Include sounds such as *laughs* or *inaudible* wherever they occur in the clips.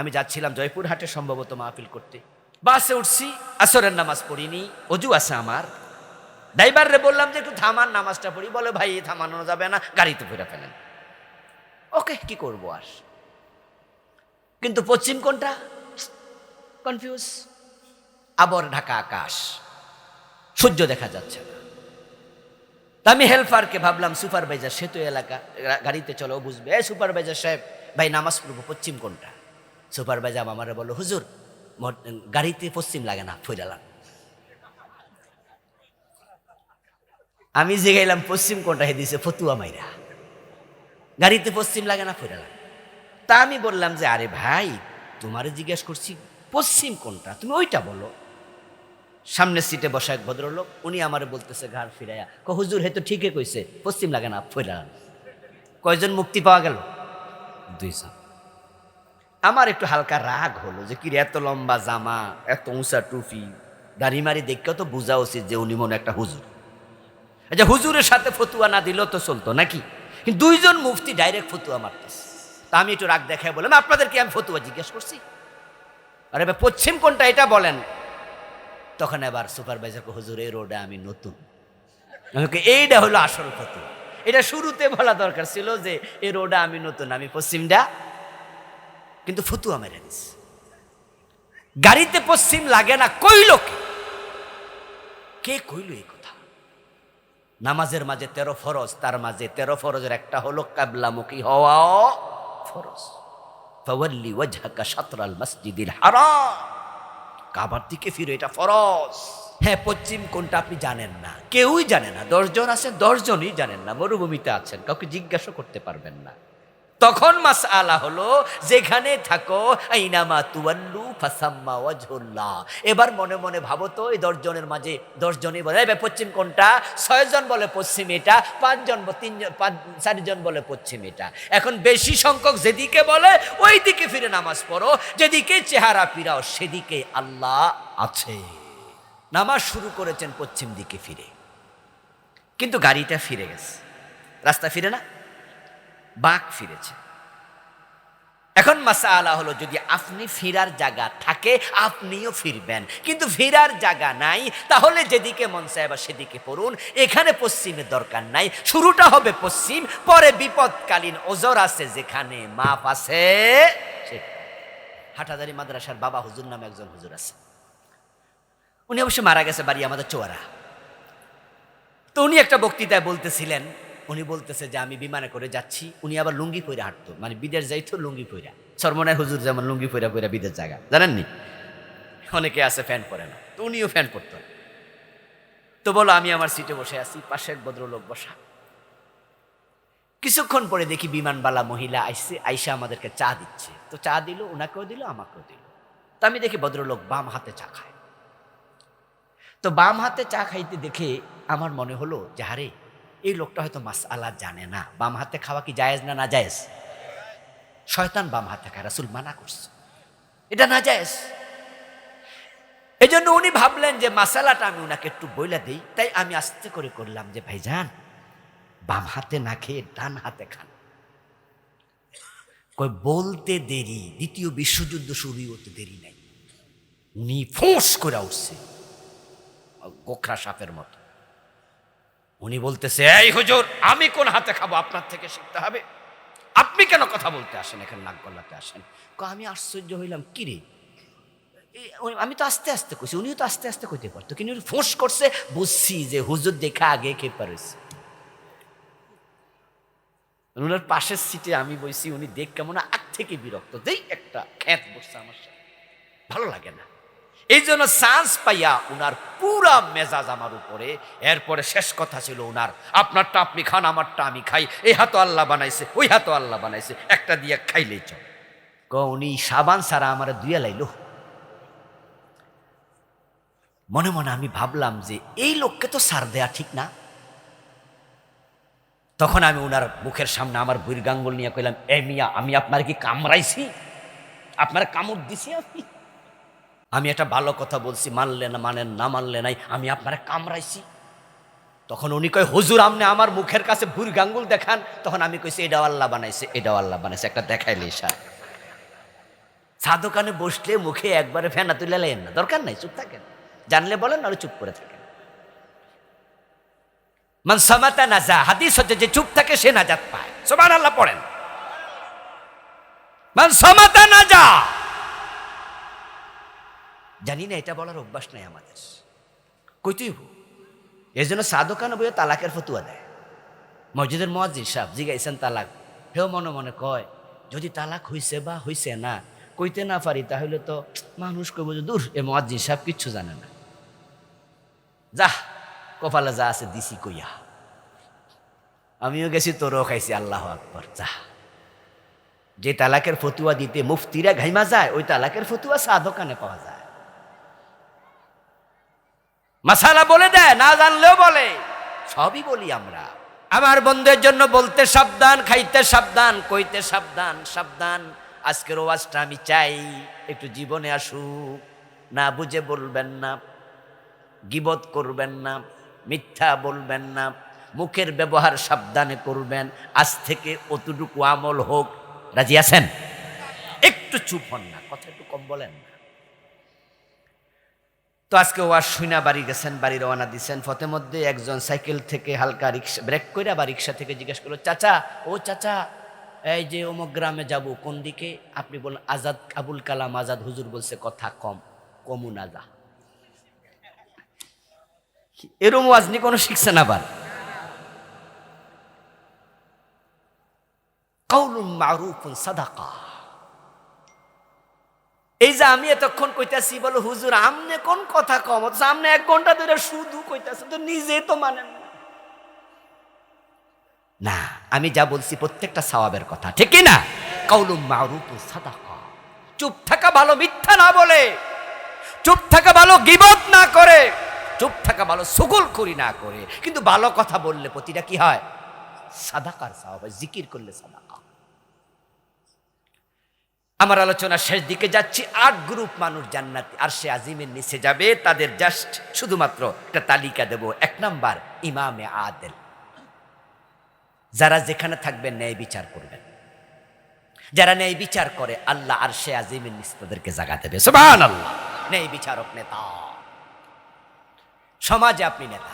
আমি যাচ্ছিলাম জয়পুরহাটে সম্ভবত মাহফিল করতে। বাসে উঠছি, আসরের নামাজ পড়িনি, অজু আছে আমার। ড্রাইভাররে বললাম যে একটু থামান, নামাজটা পড়ি। বলে, ভাই থামানো যাবে না, গাড়িতে ফেরা ফেলেন। ওকে, কি করব আর? কিন্তু পশ্চিম কোনটা? কনফিউজ। আবর ঢাকা আকাশ। সূর্য দেখা যাচ্ছে না। আমি হেল্পারকে ভাবলাম, সুপারভাইজার সেতু এলাকা, গাড়িতে চলো, বুঝবে? সুপারভাইজার সাহেব, ভাই, নামাজ পড়ব, পশ্চিম কোনটা? সুপারভাইজার আমারে বলল, হুজুর গাড়িতে পশ্চিম লাগে না ফইরালাম আমি যে গেলাম পশ্চিম কোনটা? হে ফতুয়া মাইরা। গাড়িতে পশ্চিম লাগে না ফিরালাম তা আমি বললাম যে, আরে ভাই, তোমারে জিজ্ঞেস করছি, পশ্চিম কোনটা? তুমি ওইটা বলো। সামনের সিটে বসা এক ভদ্রলোক, উনি আমারে বলতেছে, ঘাড় ফিরাইয়া। ক হুজুর, হে তো ঠিকই কইছে, পশ্চিম লাগে না ফিরালাম কয়জন মুক্তি পাওয়া গেল? দুইজন। আমার একটু হালকা রাগ হলো যে, কিরে, এত লম্বা জামা, এত উঁচা টুপি, দাড়ি মারি দেখেও তো বোঝা উচিত যে উনি মনে একটা হুজুর। আচ্ছা হুজুরের সাথে ফতুয়া না দিলেও তো চলতো নাকি? কিন্তু দুইজন মুফতি ডাইরেক্ট ফতুয়া মারতেছে। তা আমি একটু রাগ দেখায় বললাম, আপনাদেরকে আমি ফতুয়া জিজ্ঞেস করছি? আরে ভাই, পশ্চিম কোনটা এটা বলেন। তখন এবার সুপারভাইজার হুজুর, এই রোডে আমি নতুন। এইটা হলো আসল ফতুয়া। এটা শুরুতে বলা দরকার ছিল যে, এই রোডে আমি নতুন, আমি পশ্চিমটা কিন্তু ফতুয়া মেরে দিস গাড়িতে পশ্চিম লাগে না, কইল কে? কে কইল এই কথা? নামাজের মাঝে তেরো ফরজ, তার মাঝে তেরো ফরজের একটা হলো কাবলামুখী হওয়া ফরজ। ফাওয়াল্লি ওয়াজহাকা শাতরাল মসজিদিল হারাম। কাবার দিকে ফিরে, এটা ফরজ। হ্যাঁ পশ্চিম কোনটা আপনি জানেন না। কেউই জানে না। দশজন আছেন, দশজনই জানেন না। মরুভূমিতে আছেন। কাউকে জিজ্ঞাসা করতে পারবেন না। তখন মাস আলা হলো, যেখানে থাকো, আইনামা তুয়াল্লু ফাসাম্মা ওয়াজহুল্লাহ এবার মনে মনে ভাবো তো, এই দশজনের মাঝে দশজনই বলে এবার পশ্চিম কোনটা? ছয়জন বলে পশ্চিম এটা পাঁচজন তিনজন পাঁচ চারজন বলে পশ্চিম এটা। এখন বেশি সংখ্যক যেদিকে বলে ওই দিকে ফিরে নামাজ পড়ো, যেদিকে চেহারা ফিরাও, সেদিকে আল্লাহ আছে। নামাজ শুরু করেছেন পশ্চিম দিকে ফিরে। কিন্তু গাড়িটা ফিরে গেছে। রাস্তা ফিরে না? বাঘ ফিরেছে। এখন মাসালা হলো, যদি আপনি ফিরার জায়গা থাকে, আপনিও ফিরবেন। কিন্তু ফিরার জায়গা নাই, তাহলে যেদিকে মন চায় বা সেদিকে পড়ুন। এখানে পশ্চিমের দরকার নাই। শুরুটা হবে পশ্চিম, পরে বিপদকালীন ওজর আছে, যেখানে মাপ আছে। হাটাদারি মাদ্রাসার বাবা হুজুর নামে একজন হুজুর আছে। উনি অবশ্য মারা গেছে বাড়ি আমাদের চোয়ারা তো উনি একটা বক্তৃতায় বলতেছিলেন উনি বলতেছে যে আমি বিমানে করে যাচ্ছি, উনি আবার লুঙ্গি পইরা হাঁটতো মানে বিদেশ যাইতো লুঙ্গি পইরা। সরমনায় হুজুর যেমন লুঙ্গি পইরা পইরা বিদেশ জায়গা, জানেননি? অনেকে আছে ফ্যান পরে না, তো উনিও ফ্যান পরতো। না। তো বলো, আমি আমার সিটে বসে আছি পাশে এক ভদ্রলোক বসা। কিছুক্ষণ পরে দেখি বিমানবালা মহিলা আইসে, আইসা আমাদেরকে চা দিচ্ছে। তো চা দিল ওনাকেও দিল, আমাকেও দিল। তো আমি দেখি ভদ্রলোক বাম হাতে চা খায়। তো বাম হাতে চা খাইতে দেখে আমার মনে হলো যে হারে এই লোকটা হয়তো মাস আল্লাহ জানে না, বাম হাতে খাওয়া কি জায়েজ না না জায়েজ শয়তান বাম হাতে খায়, রাসুল মানা করছে। এটা না জায়েজ এই জন্য উনি ভাবলেন যে মাসালাটা আমি ওনাকে একটু বইলা দিই, তাই আমি আস্তে করে করলাম যে, ভাইজান, বাম হাতে না খেয়ে ডান হাতে খান। কই বলতে দেরি, দ্বিতীয় বিশ্বযুদ্ধ শুরু হতে দেরি নাই। উনি ফোঁস করে উঠছে, গোখরা সাপের মতো। উনি বলতেছে, এই হুজুর, আমি কোন হাতে খাব? আপনার থেকে শিখতে হবে। আপনি কেন কথা বলতে আসেন এখানে, নাক গলাতে আসেন? আমি আশ্চর্য হইলাম। কি রে? আমি তো আস্তে আস্তে কইছি, উনিও তো আস্তে আস্তে কইতে পারতো, কিন্তু উনি ফোঁস করছে, বুঝছি যে হুজুর দেখা আগে খেয়ে পারেছে ওনার পাশের সিটে আমি বইছি, উনি দেখ কেমন আগ থেকে বিরক্ত দেই একটা খ্যাত বসছে আমার সাথে। ভালো লাগে না। এই জন্য চান্স পাইয়া উনার পুরা মেজাজ আমার উপরে। এরপরে শেষ কথা ছিল উনার, আপনারটা আপনি খান, আমারটা আমি খাই। এই হাতো আল্লাহ বানাইছে, ওই হাতো আল্লাহ বানাইছে, একটা দিয়ে খাইলেই চল। ক উনি, সাবান সারা আমার দুইয়া লাইলো? মনে মনে আমি ভাবলাম যে এই লোককে তো সার দেয়া ঠিক না। তখন আমি ওনার মুখের সামনে আমার বীর গাঙ্গুল নিয়ে কইলাম, এ মিয়া, আমি আপনার কি কামড়াইছি? আপনার কামড় দিছি আমি? আমি একটা ভালো কথা বলছি, মানলে না, মানেন না, মানলে নাই, আমি আপনারা কামড়াইছি। তখন উনি কয়, হুজুর আমনে আমার মুখের কাছে ভুর গাঙ্গুল দেখান। তখন আমি কইছি, এটাও আল্লাহ বানাইছে, এটাও আল্লাহ বানাইছে, একটা দেখাইলে সার। চা দোকানে বসলে মুখে একবারে ফেনা তুলে লেন না, দরকার নাই, চুপ থাকেন। জানলে বলেন, নাহলে চুপ করে থাকেন। মান সামাতা নাজা, হাদিস হচ্ছে যে চুপ থাকে, সে নাজাত পায়। সোমান আল্লাহ পড়েন। মান সামাতা নাজা জানি না, এটা বলার অভ্যাস নাই আমাদের। কইতেই এই জন্য সাধকানো বইয়ে তালাকের ফতুয়া দেয়। মসজিদের মসজিদ সাহ জিগাইছেন তালাক। হেও মনে মনে কয়, যদি তালাক হইছে বা হইছে না, কইতে না পারি তাহলে তো মানুষ কইব যে দূর, এ মসজিদ সাহেব কিচ্ছু জানে না। যা কপালে যা আছে দিছি কইয়া। আমিও গেছি, তোরও খাইছি, আল্লাহ আকবর যা যে তালাকের ফতুয়া দিতে মুফতিরা ঘাইমা যায়, ওই তালাকের ফতুয়া চা দোকানে পাওয়া যায়। মাসালা বলে দেয়, না জানলেও বলে। সবই বলি আমরা। আমার বন্ধুদের জন্য বলতে সাবধান, খাইতে সাবধান, কইতে সাবধান সাবধান। আজকের ওয়াজটা আমি চাই, একটু জীবনে আসুক। না বুঝে বলবেন না, গিবত করবেন না, মিথ্যা বলবেন না, মুখের ব্যবহার সাবধানে করবেন। আজ থেকে অতটুকু আমল হোক। রাজি আছেন? একটু চুপ হন না কথা একটু কম বলেন না। তো আজকে ওয়াজ শুইনা, বাড়ি গেছেন, বাড়ি রওনা দিচ্ছেন ফতে মধ্যে একজন সাইকেল থেকে হালকা রিক্সা, ব্রেক করে বা রিক্সা থেকে জিজ্ঞেস করল, চাচা, ও চাচা, এই যে অমুক গ্রামে যাব, কোন দিকে? আপনি বললেন, আজাদ, আবুল কালাম আজাদ হুজুর বলছে কথা কম, কমুন আজা। এরম ওয়াজনি কোনো শিখছেন আবার। কাউলুম মারুফুন সাদাকা। এই যে আমি এতক্ষণ কইতাছি, বলো, হুজুর, আমনে কোন কথা কম? আমনে এক ঘণ্টা ধরে শুধু কইতাছে, তো নিজে তো মানেন না। না, আমি যা বলছি প্রত্যেকটা সওয়াবের কথা, ঠিক না? কাউলুম মারুফ সাদাকা। চুপ থাকা ভালো মিথ্যা না বলে, চুপ থাকা ভালো গিবত না করে, চুপ থাকা ভালো সুগুল করি না করে। কিন্তু ভালো কথা বললে প্রতিটা কি হয়? সাদাকার সওয়াব জিকির করলে সাদাকা। আমার আলোচনা শেষ দিকে যাচ্ছি। আট গ্রুপ মানুষ জান্নাতি। আর সে আজিমের নিচে যাবে, তাদের জাস্ট শুধুমাত্র একটা তালিকা দেব। এক নাম্বার, ইমামে আদেল। যারা যেখানে থাকবেন, ন্যায় বিচার করবেন। যারা ন্যায় বিচার করে, আল্লাহ আর সে আজিমের নিচে তাদেরকে জাগা দেবে। সুবহান আল্লাহ ন্যায় বিচারক নেতা। সমাজে আপনি নেতা।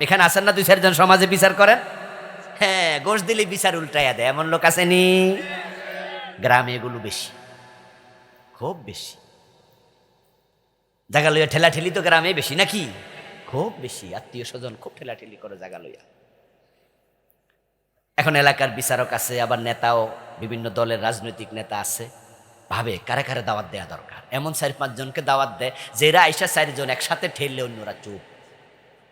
এখানে আসেন না দুই চারজন সমাজে বিচার করেন? হ্যাঁ গোশ দিলে বিচার উল্টাইয়া দেয়। এমন লোক আসেনি গ্রামে এগুলো বেশি, খুব বেশি। জাগা লইয়া ঠেলা ঠেলি তো গ্রামে বেশি নাকি? খুব বেশি, আত্মীয় স্বজন খুব ঠেলা ঠেলি করে জাগা লইয়া। এখন এলাকার বিচারক আছে, আবার নেতাও, বিভিন্ন দলের রাজনৈতিক নেতা আছে। ভাবে কারে কারে দাওয়াত দেওয়া দরকার? এমন চার পাঁচজনকে দাওয়াত দেয়, যেরা আইসা চারজন একসাথে ঠেললে অন্যরা চুপ।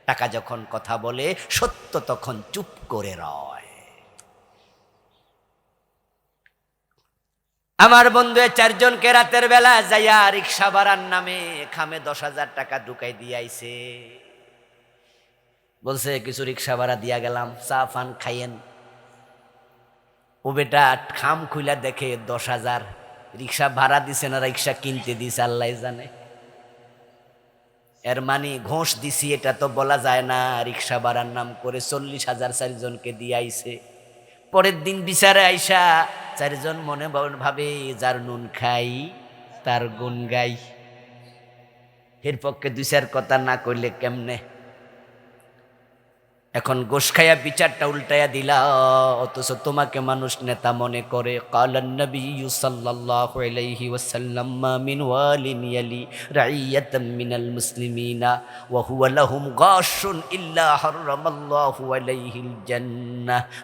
টাকা যখন কথা বলে, সত্য তখন চুপ করে রয়। আমার বন্ধু চারজনকে রাতের বেলা যাইয়া রিক্সা ভাড়ার নামে খামে দশ হাজার টাকা ঢুকাই দিয়াইছে বলছে, কিছু রিক্সা ভাড়া দিয়া গেলাম, চা ফান খাইয়েন। ও বেটা খাম খুইলা দেখে দশ হাজার রিক্সা ভাড়া দিছে না, রিক্সা কিনতে দিছে, আল্লাহ জানে। এর মানে ঘোষ দিছি, এটা তো বলা যায় না, রিক্সা ভাড়ার নাম করে চল্লিশ হাজার চারজনকে দিয়ে আইছে। পরের দিন বিচারে আইসা চারজন মনে ভাবে যার নুন খাই, তার গুণ গাই। এর পক্ষে দুই চার কথা না কইলে কেমনে? এখন গোস খাইয়া বিচারটা উল্টাইয়া দিলা, অথচ তোমাকে মানুষ নেতা মনে করে।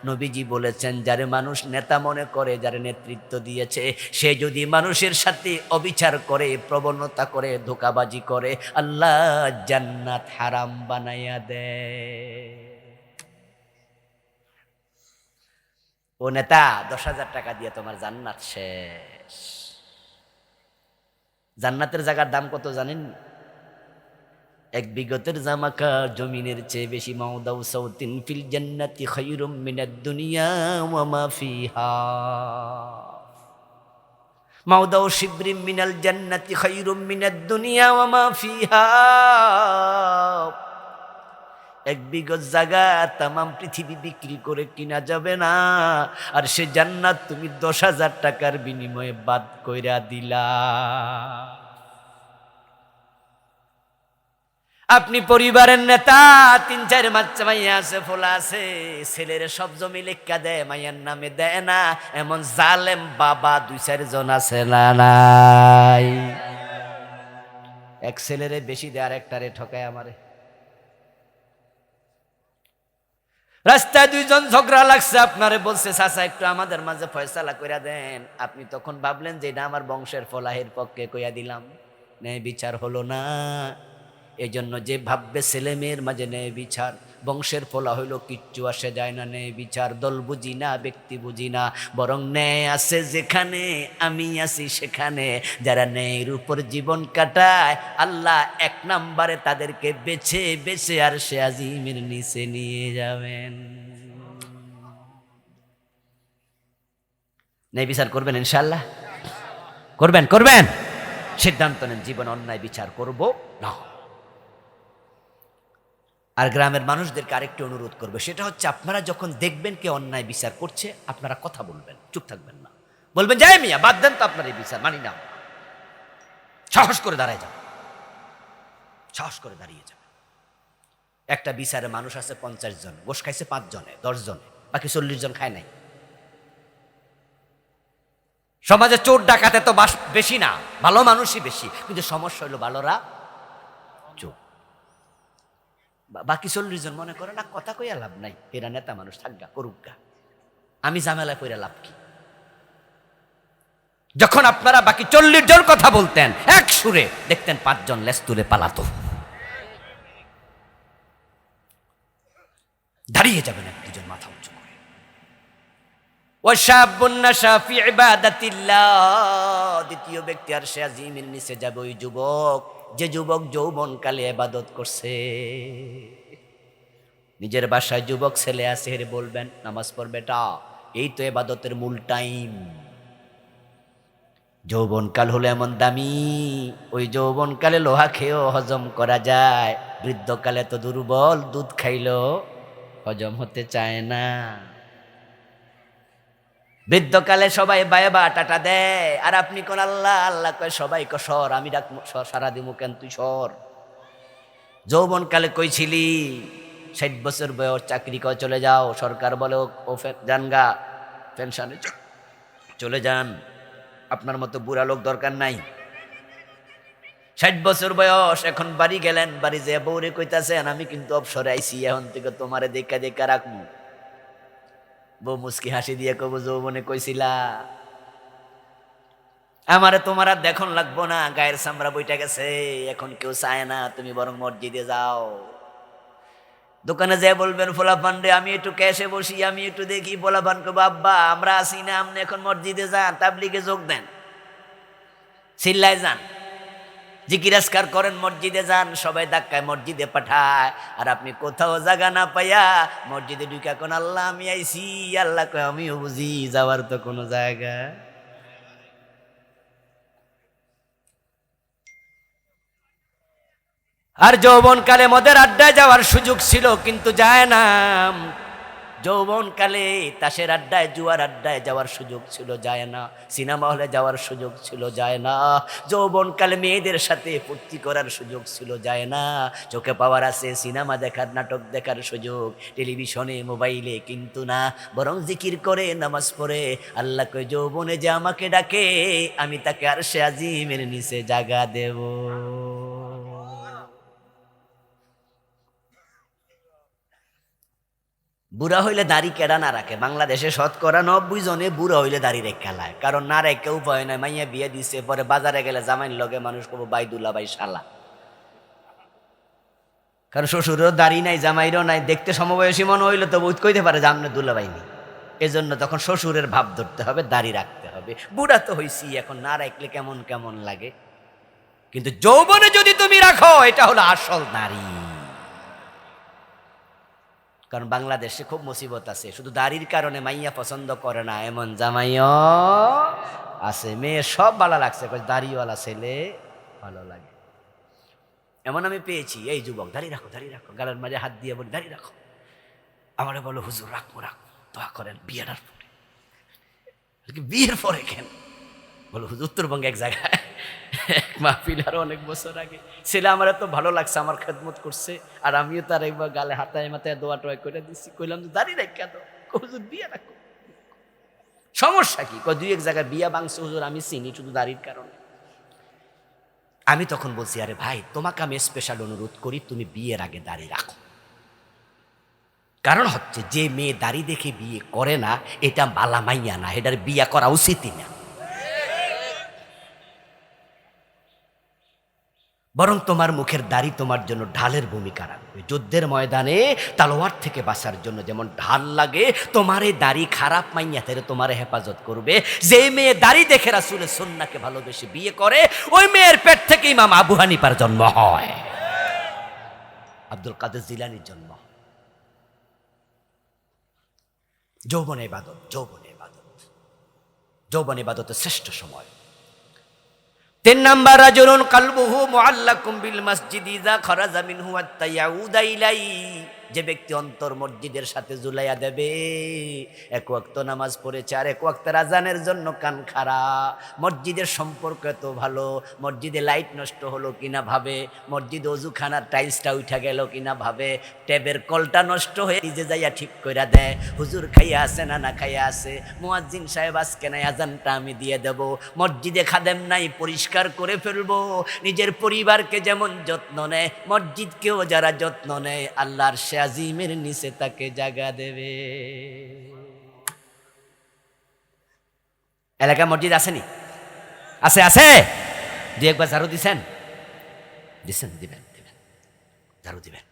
নবীজি বলেছেন, যারে মানুষ নেতা মনে করে, যারে নেতৃত্ব দিয়েছে, সে যদি মানুষের সাথে অবিচার করে, প্রবণতা করে, ধোকাবাজি করে, আল্লাহ জান্নাত হারাম বানাইয়া দেয়। ও নেতা, দশ হাজার টাকা দিয়ে তোমার জান্নাত শেষ। জান্নাতের জায়গার দাম কত জানেন? এক বিগতের জামাকা জমিনের চেয়ে বেশি। মাউদাউ সৌতিন ফিল জান্নাতি খায়রুম মিনাদ দুনিয়া ওয়া মা ফিহা। মাউদাউ শিবরিম মিনাল জান্নাতি খায়রুম মিনাদ দুনিয়া ওয়া মা ফিহা। এক বিগত জায়গা তামাম পৃথিবী বিক্রি করে কিনা যাবে না। আর সে জান্নাত তুমি দশ হাজার টাকার বিনিময়ে বাদ কইরা দিলা। আপনি পরিবারের নেতা, তিন চার বাচ্চা মাইয়া আছে, ফোলা আছে, ছেলের সব জমি লেখা দেয়, মাইয়ার নামে দেয় না, এমন জালেম বাবা দুই চারজন আছে না নাই? এক ছেলেরে বেশি দেয় আর একটারে ঠকায় আমারে। রাস্তায় দুইজন ঝগড়া লাগছে, আপনারে বলছে, চাচা, একটু আমাদের মাঝে ফয়সালা কইরা দেন। আপনি তখন ভাবলেন যে এটা আমার বংশের ফলাহের পক্ষে কইয়া দিলাম। ন্যায় বিচার হলো না। এজন্য জন্য যে ভাববে ছেলে মেয়ের মাঝে ন্যায় বিচার। বংশের ফলা হইল, কিচ্ছু আসে যায় না ন্যায় বিচার দল বুঝি না, ব্যক্তি বুঝি না। বরং ন্যায় আছে যেখানে, আমি আছি সেখানে। যারা ন্যায়ের উপর জীবন কাটায়, আল্লাহ এক নাম্বারে তাদেরকে বেছে বেছে আর সে আজিমের নিচে নিয়ে যাবেন। ন্যায় বিচার করবেন ইনশাল্লাহ করবেন করবেন। সিদ্ধান্ত নেন, জীবন অন্যায় বিচার করব না। আর গ্রামের মানুষদেরকে আরেকটি অনুরোধ করবে। সেটা হচ্ছে আপনারা যখন দেখবেন কে অন্যায় বিচার করছে, আপনারা কথা বলবেন, চুপ থাকবেন না। বলবেন যাই মিয়া, বাদ দেন তো আপনার এই বিচার, মানি না সাহস করে দাঁড়ায় যাবে সাহস করে দাঁড়িয়ে যাবে একটা বিচারে মানুষ আছে পঞ্চাশ জন গোস খাইছে পাঁচ জনে, দশ জনে, বাকি চল্লিশ জন খায় নাই। সমাজে চোর ডাকাতে তো বাস বেশি না, ভালো মানুষই বেশি, কিন্তু সমস্যা হলো ভালোরা চোর বা- বাকি চল্লিশ জন মনে করে, না, কথা কইয়া লাভ নাই, এরা নেতা মানুষ, থাকগা, করুক গা। আমি ঝামেলায় পড়ে লাভ কি? যখন আপনারা বাকি চল্লিশ জন কথা বলতেন, এক সুরে দেখতেন পাঁচজন লেস তুলে পালাতো। দাঁড়িয়ে যাবেন এক দুজন মাথা উঁচু করে। দ্বিতীয় ব্যক্তি আর সে আজিমের নিচে যাবে ওই যুবক। যে যুবক যৌবন কালে ইবাদত করছে। নিজের বাসায় যুবক ছেলে আছে, হেরে বলবেন, নামাজ পড়বেটা এই তো এবাদতের মূল টাইম। যৌবনকাল হলো এমন দামি, ওই যৌবনকালে লোহা খেয়েও হজম করা যায়। বৃদ্ধকালে তো দুর্বল, দুধ খাইলো হজম হতে চায় না। বৃদ্ধকালে সবাই বায়বা টাটা দেয়। আর আপনি কোন আল্লাহ আল্লাহ কয় সবাই ক সর, আমি ডাক সারা দিমু কেন তুই সর? যৌবনকালে কইছিলি, ষাট বছর বয়স, চাকরি করে, চলে যাও। সরকার বলে, ও- ও যান গা, পেনশনে চলে যান। আপনার মতো বুড়া লোক দরকার নাই। ষাট বছর বয়স, এখন বাড়ি গেলেন, বাড়ি যে বৌরে কইতাছেন, আমি কিন্তু অবসরে আইছি, এখন থেকে তোমারে দেখা দেখা রাখব বউ মুস্কি হাসি দিয়ে কব, যৌবনে কইছিলা। আমারে তোমার আর দেখন লাগবো না, গায়ের সামরা বইটা গেছে, এখন কেউ চায় না, তুমি বরং মসজিদে যাও। দোকানে যে বলবেন, ফোলাফান রে, আমি একটু ক্যাশে বসি, আমি একটু দেখি, ফোলাফান কো বাব্বা আমরা আসি না, আপনি এখন মসজিদে যান, তাবলিগে যোগ দেন। সিল্লায় যান। জিকিরাজকার করেন, মসজিদে যান, সবাই ধাক্কায় মসজিদে পাঠায়। আর আপনি কোথাও জাগা না পাইয়া মসজিদে ঢুকা কোন আল্লাহ আমি আইছি, আল্লাহ কয়, আমিও বুঝি, যাওয়ার তো কোনো জায়গা আর যৌবনকালে মদের আড্ডায় যাওয়ার সুযোগ ছিল, কিন্তু যায় না। যৌবনকালে তাসের আড্ডায়, জুয়ার আড্ডায় যাওয়ার সুযোগ ছিল যায় না। সিনেমা হলে যাওয়ার সুযোগ ছিল যায় না। যৌবনকালে মেয়েদের সাথে ফুর্তি করার সুযোগ ছিল যায় না। চোখে পাওয়ার আছে সিনেমা দেখার, নাটক দেখার সুযোগ। টেলিভিশনে, মোবাইলে কিন্তু না। বরং জিকির করে, নামাজ পড়ে। আল্লাহ কই যৌবনে যে আমাকে ডাকে, আমি তাকে আর সে আজিমের নিচে জাগা দেব। বুড়া হইলে দাড়ি কেডা না রাখে। বাংলাদেশে শতকরা নব্বই জনে বুড়া হইলে দাড়ি রেখে লায় কারণ না রেখে উপায় নাই। মাইয়া বিয়ে দিছে, পরে বাজারে গেলে জামাইন লগে মানুষ কব বাইদুল্লা বাই শালা। কারণ শ্বশুরেরও দাড়ি নাই, জামাইরও নাই। দেখতে সমবয়সী মনে হইলে তো কইতে পারে যে, আমনে দুলাবাই নেই। এজন্য তখন শ্বশুরের ভাব ধরতে হবে, দাড়ি রাখতে হবে। বুড়া তো হইছি, এখন না রাখলে কেমন কেমন লাগে? কিন্তু যৌবনে যদি তুমি রাখো, এটা হলো আসল নারী কারণ বাংলাদেশে খুব মুসিবত আছে। শুধু দাড়ির কারণে মাইয়া পছন্দ করে না, এমন জামাইও আছে। মেয়ে সব ভালো লাগছে দাড়িওয়ালা ছেলে ভালো লাগে। এমন আমি পেয়েছি, এই যুবক দাঁড়িয়ে রাখো দাঁড়িয়ে রাখো, গালের মাঝে হাত দিয়ে বলি দাঁড়িয়ে রাখো। আমারে বলো, হুজুর, রাখব রাখব, দোয়া করেন বিয়েটার পরে। বিয়ের পরে কেন? বলো, হুজুর, উত্তরবঙ্গে এক জায়গায় এক *laughs* মাহফিল আরও অনেক বছর আগে। ছেলে আমার এত ভালো লাগছে, আমার খেদমত করছে, আর আমিও তার একবার গালে হাতায় মাথায় দোয়া টোয়া করে দিচ্ছি কইলাম, যে দাঁড়িয়ে রাখ কেন হুজুর বিয়ে রাখো? সমস্যা কি? দুই এক জায়গায় বিয়া বাংছে হুজুর, আমি চিনি শুধু দাড়ির কারণে। আমি তখন বলছি, আরে ভাই, তোমাকে আমি স্পেশাল অনুরোধ করি, তুমি বিয়ের আগে দাঁড়িয়ে রাখো। কারণ হচ্ছে, যে মেয়ে দাড়ি দেখে বিয়ে করে না, এটা বালা মাইয়া না, এটার বিয়া করা উচিতই না। বরং তোমার মুখের দাড়ি তোমার জন্য ঢালের ভূমিকা রাখবে। যুদ্ধের ময়দানে তালোয়ার থেকে বাঁচার জন্য যেমন ঢাল লাগে তোমার এই দাড়ি খারাপ মাইয়া তেরে তোমার হেফাজত করবে। যে মেয়ে দাড়ি দেখে রাসুলের সন্নাকে ভালোবেসে বিয়ে করে, ওই মেয়ের পেট থেকে ইমাম আবু হানিপার জন্ম হয়। আব্দুল কাদের জিলানির জন্ম। যৌবন ইবাদত যৌবন ইবাদত। যৌবন ইবাদতের শ্রেষ্ঠ সময়। তিন নাম্বার রাজুলুন কালবুহু মুআল্লাকুম বিল মসজিদ ইযা খারাজা মিনহু হাত্তা ইয়াউদা ইলাই যে ব্যক্তি অন্তর মসজিদের সাথে জুলাইয়া দেবে, এক ওয়াক্ত নামাজ পড়েছে আর এক ওয়াক্ত রাজানের জন্য কান খাড়া। মসজিদের সম্পর্ক এত ভালো, মসজিদে লাইট নষ্ট হলো কিনা ভাবে, মসজিদে অজুখানার টাইলসটা উঠা গেল কিনা ভাবে, ট্যাবের কলটা নষ্ট হয়ে নিজে যাইয়া ঠিক কইরা দেয়, হুজুর খাইয়া আছে না না খাইয়া আছে? মুয়াজ্জিন সাহেব, আজকে নাই, আজানটা আমি দিয়ে দেব। মসজিদে খাদেম নাই, পরিষ্কার করে ফেলব। নিজের পরিবারকে যেমন যত্ন নেয়, মসজিদকেও যারা যত্ন নেয়, আল্লাহর সে আজিমের নিচে তাকে জায়গা দেবে। এলাকায় মসজিদ আসেনি আছে আছে? দু একবার ঝাড়ু দিছেন? দিছেন, দিবেন দিবেন। ঝাড়ু দিবেন।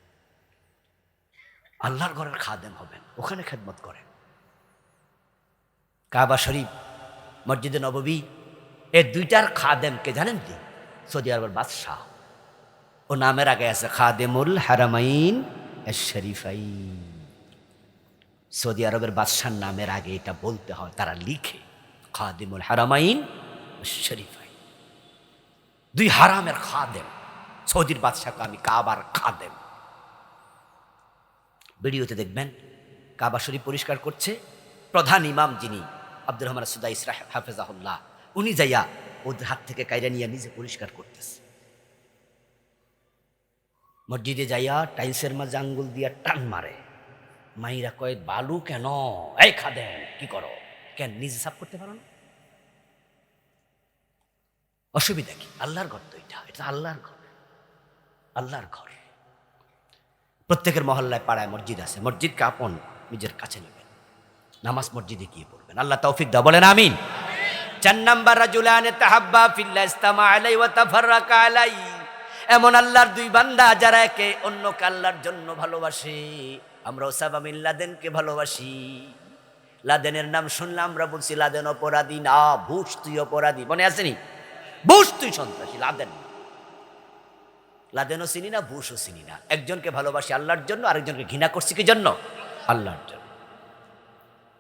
আল্লাহর ঘরের খাদেম হবেন, ওখানে খেদমত করেন। কাবা শরীফ, মসজিদে নববী এই দুইটার খাদেমকে জানেন কি? সৌদি আরবের বাদশাহ। ও নামের আগে আছে খাদেমুল হারামাইন শরীফাইন সৌদি আরবের বাদশার নামের আগে এটা বলতে হয়, তারা লিখে, খাদিমুল হারামাইন শরীফাইন দুই হারামের খাদেম, সৌদির বাদশাকে আমি কাবার খাদেম। ভিডিওতে দেখবেন, কাবা শরীফ পরিষ্কার করছে। প্রধান ইমাম যিনি, আব্দুর রহমান সুদা ইসরা হাফেজাহুল্লাহ, উনি যাইয়া ওদের হাত থেকে কায়রা নিয়ে নিজে পরিষ্কার করতেছে। মসজিদে যাইয়া টাইলসের মাঝে আঙ্গুল দিয়া টান মারে। মাইরা কয়, বালু কেন? এই খাদেন কি করো? কেন, নিজে সাফ করতে পারো না? অসুবিধা কি? আল্লাহর ঘর তো এটা। এটা আল্লাহর ঘর। আল্লাহর ঘর। প্রত্যেকের মহল্লায়, পাড়ায় মসজিদ আছে। মসজিদকে আপন নিজের কাছে নেবেন। নামাজ মসজিদে গিয়ে পড়বেন। আল্লাহ তৌফিক দা বলেন আমিন। চার নাম্বার রাজুলানে তাহাব্বা ফিল্লা ইস্তামা আলাই ওয়া তাফাররাকা আলাই এমন আল্লাহর দুই বান্দা যারা একে অন্য আল্লাহর জন্য ভালোবাসে। আমরা ওসাবা বিন লাদেনকে ভালোবাসি। লাদেনের নাম শুনলে আমরা বলছি, লাদেন অপরাধী না বুশ তুই অপরাধী। মনে আসেনি বুশ তুই সন্ত্রাসী, লাদেন। লাদেনও চিনি না বুশও চিনি না। একজনকে ভালোবাসি আল্লাহর জন্য, আরেকজনকে ঘৃণা করছি কি জন্য? আল্লাহর জন্য।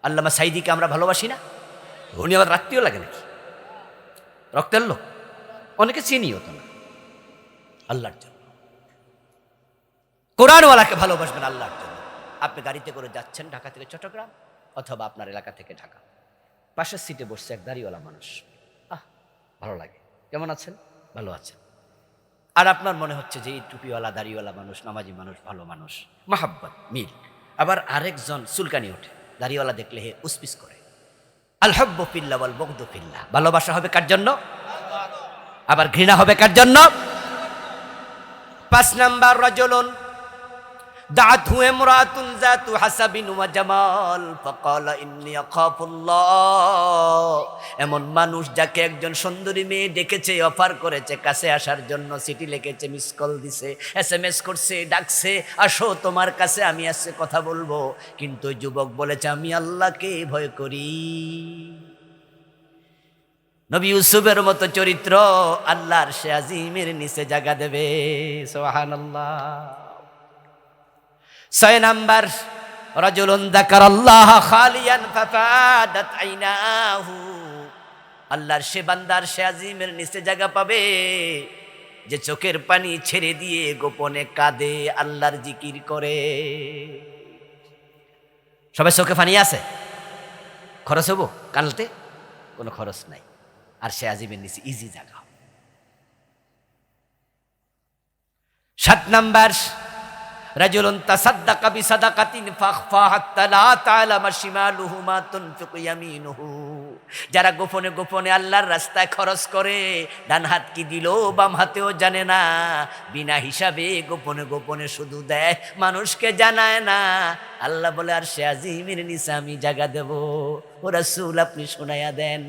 আল্লামা সাইদিকে আমরা ভালোবাসি না? উনি আমার রাত্রিও লাগে নাকি? রক্তের লোক। অনেকে চিনিও তো না। আল্লাহর জন্য। কোরআনওয়ালাকে ভালোবাসবেন আল্লাহর জন্য। আপনি গাড়িতে করে যাচ্ছেন ঢাকা থেকে চট্টগ্রাম অথবা আপনার এলাকা থেকে ঢাকা। পাশের সিটে বসছে এক দাড়িওয়ালা মানুষ। আহ, ভালো লাগে। কেমন আছেন? ভালো আছেন। আর আপনার মনে হচ্ছে যে এই টুপিওয়ালা, দাড়িওয়ালা মানুষ, নামাজি মানুষ, ভালো মানুষ, মাহাব্বত, মিল। আবার আরেকজন চুলকানি ওঠে। দাড়িওয়ালা দেখলে হে উসপিস করে। আলহব্ব ফিল্লা বল বগদ ফিল্লা। ভালোবাসা হবে কার জন্য? আবার ঘৃণা হবে কার জন্য? পাঁচ নাম্বার রজলন জামাল এমন মানুষ যাকে একজন সুন্দরী মেয়ে ডেকেছে, অফার করেছে, কাছে আসার জন্য চিঠি লিখেছে, মিস কল দিছে এসএমএস করছে, ডাকছে, আসো তোমার কাছে, আমি আসছে কথা বলব। কিন্তু যুবক বলেছে, আমি আল্লাহকে ভয় করি। নবী ইউসুফের মতো চরিত্র, আল্লাহর সে আজিমের নিচে জায়গা দেবে। সোহানাল্লাহ ছয় নাম্বার, রজুলুন দাকার আল্লাহ খালিয়ান ফাফাদাত আইনাহু। আল্লাহর সে বান্দার সে আজিমের নিচে জায়গা পাবে, যে চোখের পানি ছেড়ে দিয়ে গোপনে কাঁদে, আল্লাহর জিকির করে। সবাই চোখে পানি আছে? খরচ হব? কালতে? কোনো খরচ নাই। আর সে আজিমের নিচে ইজি জায়গা সাত নাম্বার, রাজুলুন তাসাদ্দাকা বিসাদাকাতিন ফাখফা হাত্তা লা তা'লামা শিমালুহু মা তুনফিকু ইয়ামিনুহু। যারা গোপনে গোপনে আল্লাহর রাস্তায় খরচ করে, ডান হাত কি দিল, বাম হাতেও জানে না। বিনা হিসাবে গোপনে গোপনে শুধু দেয়, মানুষকে জানায় না। আল্লাহ বলে, আর সে আজিমের নিচে আমি জায়গা দেব। ও রাসূল, আপনি শোনায়া দেন।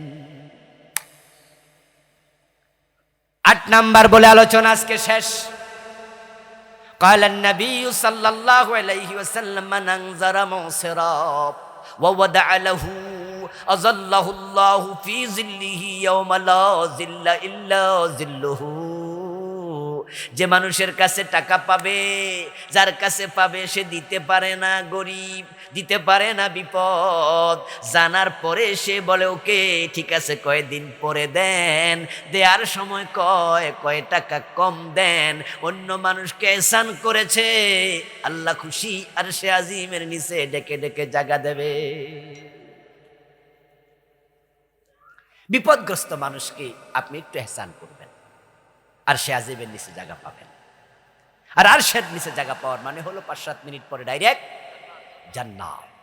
আট নাম্বার বলে আলোচনা আজকে শেষ قال النبي صلى الله عليه وسلم من انذر معصرا وودع له أظله الله في ظله يوم لا ظل إلا ظله যে মানুষের কাছে টাকা পাবে, যার কাছে পাবে সে দিতে পারে না, গরিব, দিতে পারে না বিপদ। জানার পরে সে বলে, ওকে, ঠিক আছে কয়েকদিন পরে দেন দেওয়ার সময় কয় কয় টাকা কম দেন। অন্য মানুষকে এসান করেছে। আল্লাহ খুশি, আর সে আজিমের নিচে ডেকে ডেকে জাগা দেবে। বিপদগ্রস্ত মানুষকে আপনি একটু এহসান করবেন আর সে আজিবের নিচে জায়গা পাবেন। আর আর নিচে জায়গা পাওয়ার মানে হলো পাঁচ সাত মিনিট পরে ডাইরেক্ট জান্নাত।